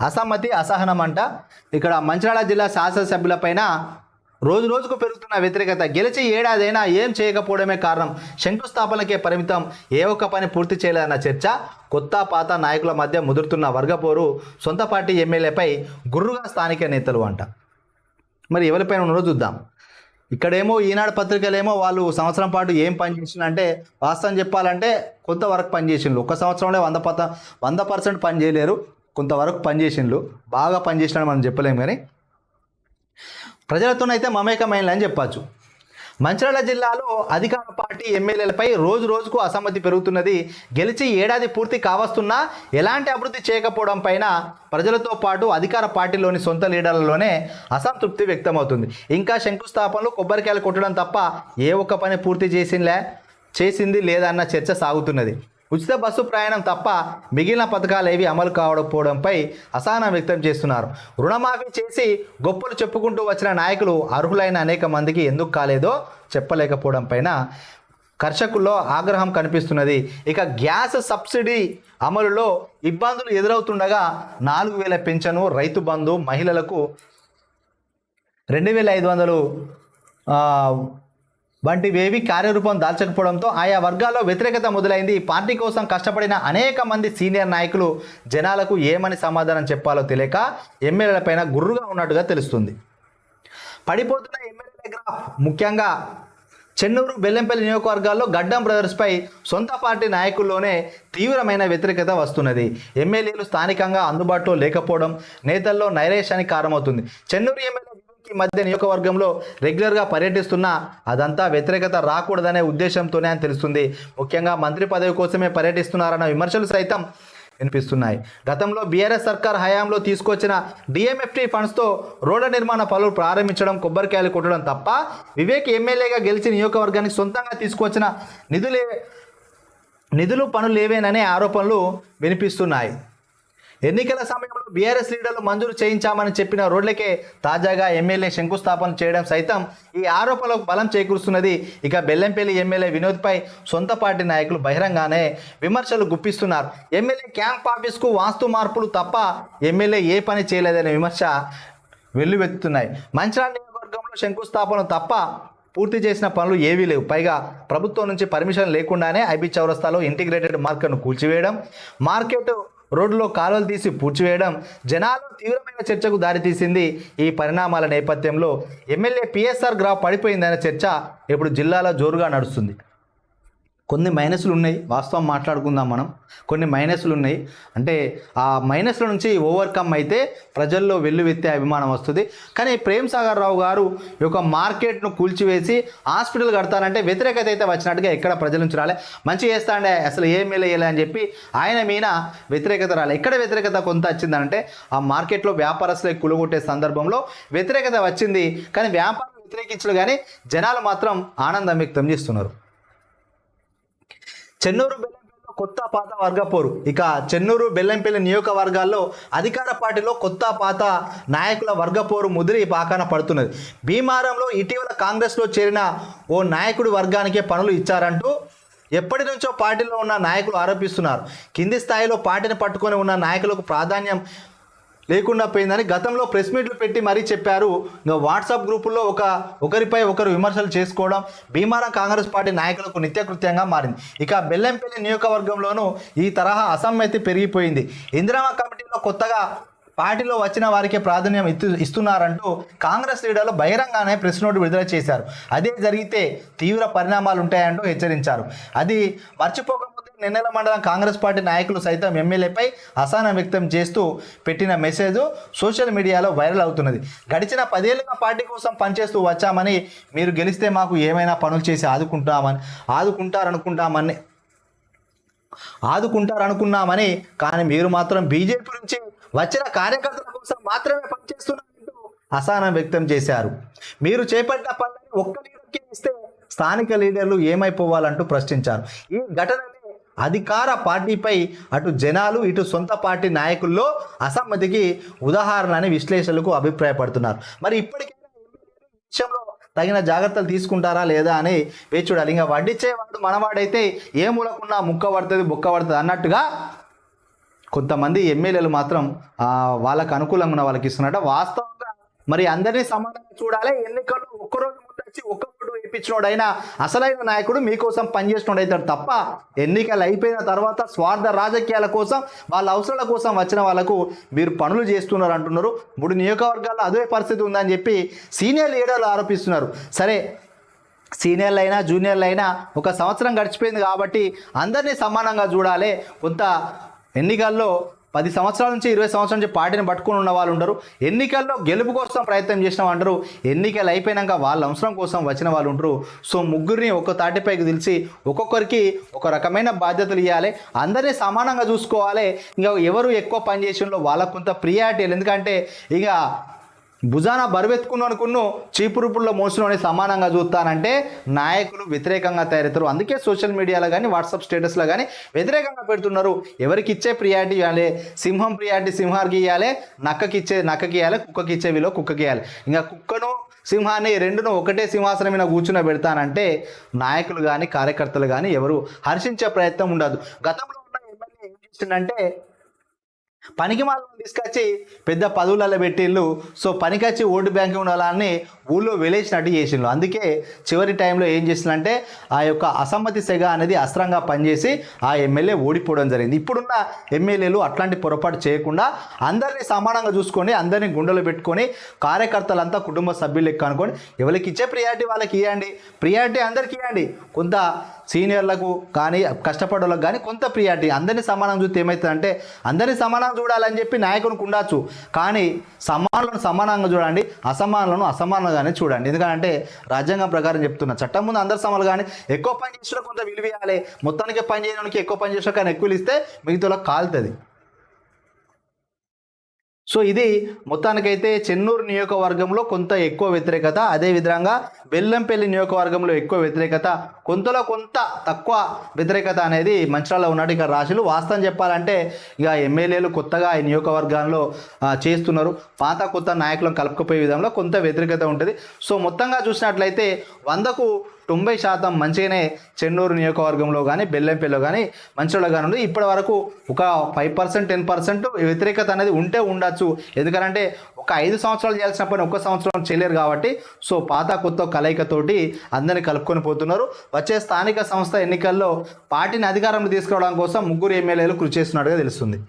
అసమ్మతి అసహనం అంట ఇక్కడ మంచిర్యాల జిల్లా శాసనసభ్యులపైన రోజు రోజుకు పెరుగుతున్న వ్యతిరేకత. గెలిచి ఏడాదైనా ఏం చేయకపోవడమే కారణం. శంకుస్థాపనకే పరిమితం. ఏ ఒక్క పని పూర్తి చేయలేదన్న చర్చ. కొత్త పాత నాయకుల మధ్య ముదురుతున్న వర్గపోరు సొంత పార్టీ ఎమ్మెల్యేపై గుర్రుగా స్థానిక నేతలు అంట. మరి ఎవరిపైన ఉన్నారో చూద్దాం. ఇక్కడేమో ఈనాడు పత్రికలేమో వాళ్ళు సంవత్సరం పాటు ఏం పనిచేసిన అంటే వాస్తవం చెప్పాలంటే కొంతవరకు పని చేసిండ్రు. ఒక సంవత్సరంలో వంద పత వంద పర్సెంట్ పని చేయలేరు. కొంతవరకు పనిచేసిండ్లు బాగా పని చేసినాడు మనం చెప్పలేము కానీ. ప్రజలతోనైతే మమేకమైన అని చెప్పచ్చు. మంచిర్యాల జిల్లాలో అధికార పార్టీ ఎమ్మెల్యేలపై రోజు రోజుకు అసమ్మతి పెరుగుతున్నది. గెలిచి ఏడాది పూర్తి కావస్తున్నా ఎలాంటి అభివృద్ధి చేయకపోవడం పైన ప్రజలతో పాటు అధికార పార్టీలోని సొంత లీడర్లలోనే అసంతృప్తి వ్యక్తమవుతుంది. ఇంకా శంకుస్థాపనలు కొబ్బరికాయలు కొట్టడం తప్ప ఏ ఒక్క పని పూర్తి చేసిందిలే చేసింది లేదన్న చర్చ సాగుతున్నది. ఉచిత బస్సు ప్రయాణం తప్ప మిగిలిన పథకాలు ఏవి అమలు కావకపోవడంపై అసహనం వ్యక్తం చేస్తున్నారు. రుణమాఫీ చేసి గొప్పలు చెప్పుకుంటూ వచ్చిన నాయకులు అర్హులైన అనేక మందికి ఎందుకు కాలేదో చెప్పలేకపోవడం పైన కర్షకుల్లో ఆగ్రహం కనిపిస్తున్నది. ఇక గ్యాస్ సబ్సిడీ అమలులో ఇబ్బందులు ఎదురవుతుండగా నాలుగు వేల పెన్షను రైతు బంధు మహిళలకు రెండు వేల ఐదు వందలు వంటివేవి కార్యరూపం దాల్చకపోవడంతో ఆయా వర్గాల్లో వ్యతిరేకత మొదలైంది. ఈ పార్టీ కోసం కష్టపడిన అనేక మంది సీనియర్ నాయకులు జనాలకు ఏమని సమాధానం చెప్పాలో తెలియక ఎమ్మెల్యేలపైన గుర్రుగా ఉన్నట్టుగా తెలుస్తుంది. పడిపోతున్న ఎమ్మెల్యేల గ్రాఫ్ ముఖ్యంగా చెన్నూరు బెల్లంపల్లి నియోజకవర్గాల్లో గడ్డం బ్రదర్స్పై సొంత పార్టీ నాయకుల్లోనే తీవ్రమైన వ్యతిరేకత వస్తున్నది. ఎమ్మెల్యేలు స్థానికంగా అందుబాటులో లేకపోవడం నేతల్లో నైరేషానికి కారణమవుతుంది. చెన్నూరు ఎమ్మెల్యే ఈ మధ్య నియోజకవర్గంలో రెగ్యులర్గా పర్యటిస్తున్నా అదంతా వ్యతిరేకత రాకూడదనే ఉద్దేశంతోనే అని తెలుస్తుంది. ముఖ్యంగా మంత్రి పదవి కోసమే పర్యటిస్తున్నారన్న విమర్శలు సైతం వినిపిస్తున్నాయి. గతంలో బీఆర్ఎస్ సర్కార్ హయాంలో తీసుకొచ్చిన డిఎంఎఫ్టీ ఫండ్స్తో రోడ్ల నిర్మాణ పనులు ప్రారంభించడం కొబ్బరికాయలు కొట్టడం తప్ప వివేక్ ఎమ్మెల్యేగా గెలిచి నియోజకవర్గానికి సొంతంగా తీసుకొచ్చిన నిధులే నిధులు పనులు లేవేననే ఆరోపణలు వినిపిస్తున్నాయి. ఎన్నికల సమయంలో బీఆర్ఎస్ లీడర్లు మంజూరు చేయించామని చెప్పిన రోడ్లకే తాజాగా ఎమ్మెల్యే శంకుస్థాపన చేయడం సైతం ఈ ఆరోపణలకు బలం చేకూరుస్తున్నది. ఇక బెల్లంపల్లి ఎమ్మెల్యే వినోద్పై సొంత పార్టీ నాయకులు బహిరంగానే విమర్శలు గుప్పిస్తున్నారు. ఎమ్మెల్యే క్యాంప్ ఆఫీస్కు వాస్తు మార్పులు తప్ప ఎమ్మెల్యే ఏ పని చేయలేదనే విమర్శ వెల్లువెత్తుతున్నాయి. మంచిర్యాల నియోజకవర్గంలో శంకుస్థాపన తప్ప పూర్తి చేసిన పనులు ఏవీ లేవు. పైగా ప్రభుత్వం నుంచి పర్మిషన్ లేకుండానే ఐబీ చౌరస్తాలో ఇంటిగ్రేటెడ్ మార్కెట్ను కూల్చివేయడం మార్కెట్ రోడ్లో కాలువలు తీసి పూడ్చివేయడం జనాలు తీవ్రమైన చర్చకు దారితీసింది ఈ పరిణామాల నేపథ్యంలో ఎమ్మెల్యే పిఎస్ఆర్ గ్రాఫ్ పడిపోయిందనే చర్చ ఇప్పుడు జిల్లాలో జోరుగా నడుస్తుంది. కొన్ని మైనస్లు ఉన్నాయి వాస్తవం మాట్లాడుకుందాం మనం. కొన్ని మైనస్లు ఉన్నాయి అంటే ఆ మైనస్ల నుంచి ఓవర్కమ్ అయితే ప్రజల్లో వెల్లువెత్తే అభిమానం వస్తుంది. కానీ ప్రేమ్ సాగర్ రావు గారు ఈ యొక్క మార్కెట్ను కూల్చివేసి హాస్పిటల్ కడతానంటే వ్యతిరేకత అయితే వచ్చినట్టుగా ఎక్కడ ప్రజల నుంచి రాలే. మంచి చేస్తాండే అసలు ఏమీ వేయలే అని చెప్పి ఆయన మీద వ్యతిరేకత రాలే. ఎక్కడ వ్యతిరేకత కొంత వచ్చిందంటే ఆ మార్కెట్లో వ్యాపారస్తులకు కులగొట్టే సందర్భంలో వ్యతిరేకత వచ్చింది. కానీ వ్యాపారం వ్యతిరేకించడు కానీ జనాలు మాత్రం ఆనందం వ్యక్తం చేస్తున్నారు. చెన్నూరు బెల్లంపల్లిలో కొత్త పాత వర్గపోరు ఇక చెన్నూరు బెల్లంపల్లి నియోజకవర్గాల్లో అధికార పార్టీలో కొత్త పాత నాయకుల వర్గపోరు ముదిరి పాకాన పడుతున్నది. భీమారంలో ఇటీవల కాంగ్రెస్లో చేరిన ఓ నాయకుడి వర్గానికే పనులు ఇచ్చారంటూ ఎప్పటి నుంచో పార్టీలో ఉన్న నాయకులు ఆరోపిస్తున్నారు. కింది స్థాయిలో పార్టీని పట్టుకొని ఉన్న నాయకులకు ప్రాధాన్యం లేకుండా పోయిందని గతంలో ప్రెస్ మీట్లు పెట్టి మరీ చెప్పారు. వాట్సాప్ గ్రూపుల్లో ఒక ఒకరిపై ఒకరు విమర్శలు చేసుకోవడం భీమారం కాంగ్రెస్ పార్టీ నాయకులకు నిత్యకృత్యంగా మారింది. ఇక బెల్లంపల్లి నియోజకవర్గంలోనూ ఈ తరహా అసమ్మతి పెరిగిపోయింది. ఇందిరామ కమిటీలో కొత్తగా పార్టీలో వచ్చిన వారికి ప్రాధాన్యం ఇస్తు ఇస్తున్నారంటూ కాంగ్రెస్ లీడర్లు బహిరంగానే ప్రెస్ నోట్ విడుదల చేశారు. అదే జరిగితే తీవ్ర పరిణామాలు ఉంటాయంటూ హెచ్చరించారు. అది మర్చిపోక నిన్నెల మండలం కాంగ్రెస్ పార్టీ నాయకులు సైతం ఎమ్మెల్యేపై అసహనం వ్యక్తం చేస్తూ పెట్టిన మెసేజ్ సోషల్ మీడియాలో వైరల్ అవుతున్నది. గడిచిన పదేళ్ళుగా పార్టీ కోసం పనిచేస్తూ వచ్చామని మీరు గెలిస్తే మాకు ఏమైనా పనులు చేసి ఆదుకుంటామని ఆదుకుంటారనుకుంటామని ఆదుకుంటారనుకున్నామని కానీ మీరు మాత్రం బీజేపీ నుంచి వచ్చిన కార్యకర్తల కోసం మాత్రమే పనిచేస్తున్నారంటూ అసహనం వ్యక్తం చేశారు. మీరు చేపట్టిన పనులను ఒక్క లీడర్కి ఇస్తే స్థానిక లీడర్లు ఏమైపోవాలంటూ ప్రశ్నించారు. ఈ ఘటన అధికార పార్టీపై అటు జనాలు ఇటు సొంత పార్టీ నాయకుల్లో అసమ్మతికి ఉదాహరణ అని విశ్లేషకులకు అభిప్రాయపడుతున్నారు. మరి ఇప్పటికైనా విషయంలో తగిన జాగ్రత్తలు తీసుకుంటారా లేదా అని వేచి చూడాలి. ఇంకా వడ్డిచ్చేవాడు మనవాడైతే ఏ మూలకున్నా ముక్క పడుతుంది బుక్క పడుతుంది అన్నట్టుగా కొంతమంది ఎమ్మెల్యేలు మాత్రం వాళ్ళకు అనుకూలంగా ఉన్న వాళ్ళకి ఇస్తున్నట్ట వాస్తవంగా మరి అందరినీ సమానంగా చూడాలి. ఎన్నికల్లో ఒక్కరోజు ముందు వచ్చి ఒక్క ఓటు అసలైన నాయకుడు మీకోసం పనిచేసినోడు అవుతాడు తప్ప ఎన్నికలు అయిపోయిన తర్వాత స్వార్థ రాజకీయాల కోసం వాళ్ళ అవసరాల కోసం వచ్చిన వాళ్ళకు మీరు పనులు చేస్తున్నారు అంటున్నారు మూడు నియోజకవర్గాల్లో అదే పరిస్థితి ఉందని చెప్పి సీనియర్ లీడర్లు ఆరోపిస్తున్నారు. సరే సీనియర్లు అయినా జూనియర్లు అయినా ఒక సంవత్సరం గడిచిపోయింది కాబట్టి అందరినీ సమానంగా చూడాలి. కొంత ఎన్నికల్లో పది సంవత్సరాల నుంచి ఇరవై సంవత్సరాల నుంచి పార్టీని పట్టుకుని ఉన్న వాళ్ళు ఉండరు. ఎన్నికల్లో గెలుపు కోసం ప్రయత్నం చేసిన వాళ్ళు ఎన్నికలు అయిపోయినాక వాళ్ళ అవసరం కోసం వచ్చిన వాళ్ళు ఉంటారు సో ముగ్గురిని ఒక తాటిపైకి తెలిసి ఒక్కొక్కరికి ఒక రకమైన బాధ్యతలు ఇవ్వాలి అందరినీ సమానంగా చూసుకోవాలి. ఇంకా ఎవరు ఎక్కువ పని చేసిందో వాళ్ళకు కొంత ప్రియారిటీ ఎందుకంటే ఇక భుజాన బరువెత్తుకున్న అనుకున్ను చీపురుపుల్లో మోసులోనే సమానంగా చూస్తానంటే నాయకులు వ్యతిరేకంగా తయారవుతారు. అందుకే సోషల్ మీడియాలో కానీ వాట్సాప్ స్టేటస్లో కానీ వ్యతిరేకంగా పెడుతున్నారు. ఎవరికి ఇచ్చే ప్రియారిటీ ఇవ్వాలి సింహం ప్రియారిటీ సింహానికి ఇవ్వాలి నక్కకి ఇచ్చే నక్కకి ఇవ్వాలి కుక్కకి ఇచ్చే విలువ కుక్కకి ఇవ్వాలి ఇంకా కుక్కను సింహాన్ని రెండును ఒకటే సింహాసనం మీద కూర్చుని పెడతానంటే నాయకులు కానీ కార్యకర్తలు కానీ ఎవరు హర్షించే ప్రయత్నం ఉండదు. గతంలో ఉన్న ఎమ్మెల్యే ఏం చేసిందంటే పనికి మాత్రం తీసుకొచ్చి పెద్ద పదవులలో పెట్టిళ్ళు. సో పనికొచ్చి ఓటు బ్యాంక్ ఉండాలని ఊళ్ళో వెలేసినట్టు చేసిండ్రు. అందుకే చివరి టైంలో ఏం చేసిందంటే ఆ యొక్క అసమ్మతి సెగ అనేది అస్త్రంగా పనిచేసి ఆ ఎమ్మెల్యే ఓడిపోవడం జరిగింది. ఇప్పుడున్న ఎమ్మెల్యేలు అట్లాంటి పొరపాటు చేయకుండా అందరినీ సమానంగా చూసుకొని అందరినీ గుండెలు పెట్టుకొని కార్యకర్తలంతా కుటుంబ సభ్యులు లెక్క అనుకొని ఎవరికి ఇచ్చే ప్రియారిటీ వాళ్ళకి ఇవ్వండి ప్రియారిటీ అందరికి ఇవ్వండి కొంత సీనియర్లకు కానీ కష్టపడేవాళ్ళకి కానీ కొంత ప్రియారిటీ. అందరినీ సమానం చూస్తే ఏమవుతుందంటే అందరినీ సమానంగా చూడాలని చెప్పి నాయకునికి ఉండొచ్చు. కానీ సమానులను సమానంగా చూడండి అసమానులను అసమానంగానే చూడండి. ఎందుకంటే రాజ్యాంగం ప్రకారం చెప్తున్నా చట్టం ముందు అందరు సమాలు కానీ ఎక్కువ పని చేసిన కొంత విలువ ఇవ్వాలి. మొత్తానికి పని చేయడానికి ఎక్కువ పని చేసిన కానీ ఎక్కువ ఇస్తే మిగతా కాలుతుంది. సో ఇది మొత్తానికైతే చెన్నూరు నియోజకవర్గంలో కొంత ఎక్కువ వ్యతిరేకత. అదేవిధంగా బెల్లంపల్లి నియోజకవర్గంలో ఎక్కువ వ్యతిరేకత. కొంతలో కొంత తక్కువ వ్యతిరేకత అనేది మంచిరాల్లో ఉన్నాడు ఇక రాశులు వాస్తవం చెప్పాలంటే ఇక ఎమ్మెల్యేలు కొత్తగా ఈ నియోజకవర్గాల్లో చేస్తున్నారు. పాత కొత్త నాయకులను కలుపుకుపోయే విధంలో కొంత వ్యతిరేకత ఉంటుంది. సో మొత్తంగా చూసినట్లయితే వందకు తొంభై శాతం మంచిగానే చెన్నూరు నియోజకవర్గంలో కానీ బెల్లంపల్లిలో కానీ మంచిలో కానీ ఉంది. ఇప్పటి వరకు ఒక ఫైవ్ పర్సెంట్ టెన్ పర్సెంట్ వ్యతిరేకత అనేది ఉంటే ఉండొచ్చు. ఎందుకంటే ఒక ఐదు సంవత్సరాలు చేయాల్సిన పని ఒక్క సంవత్సరం చేయలేరు కాబట్టి సో పాత కొత్త కలయికతోటి అందరిని కలుపుకొని పోతున్నారు. వచ్చే స్థానిక సంస్థ ఎన్నికల్లో పార్టీని అధికారంలో తీసుకురావడం కోసం ముగ్గురు ఎమ్మెల్యేలు కృషి చేస్తున్నట్టుగా తెలుస్తుంది.